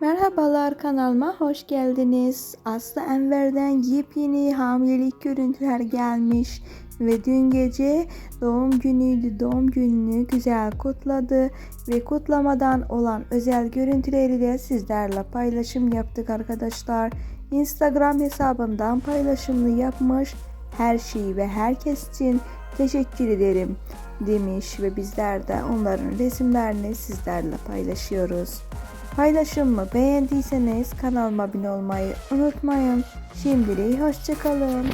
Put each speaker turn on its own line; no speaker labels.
Merhabalar kanalıma hoş geldiniz. Aslı Enver'den yepyeni hamilelik görüntüler gelmiş ve dün gece doğum günüydü. Doğum gününü güzel kutladı ve kutlamadan olan özel görüntüleri de sizlerle paylaşım yaptık arkadaşlar. Instagram hesabından paylaşımını yapmış. Her şeyi ve herkes için teşekkür ederim demiş ve bizler de onların resimlerini sizlerle paylaşıyoruz. Paylaşımımı beğendiyseniz kanalıma abone olmayı unutmayın. Şimdilik hoşçakalın.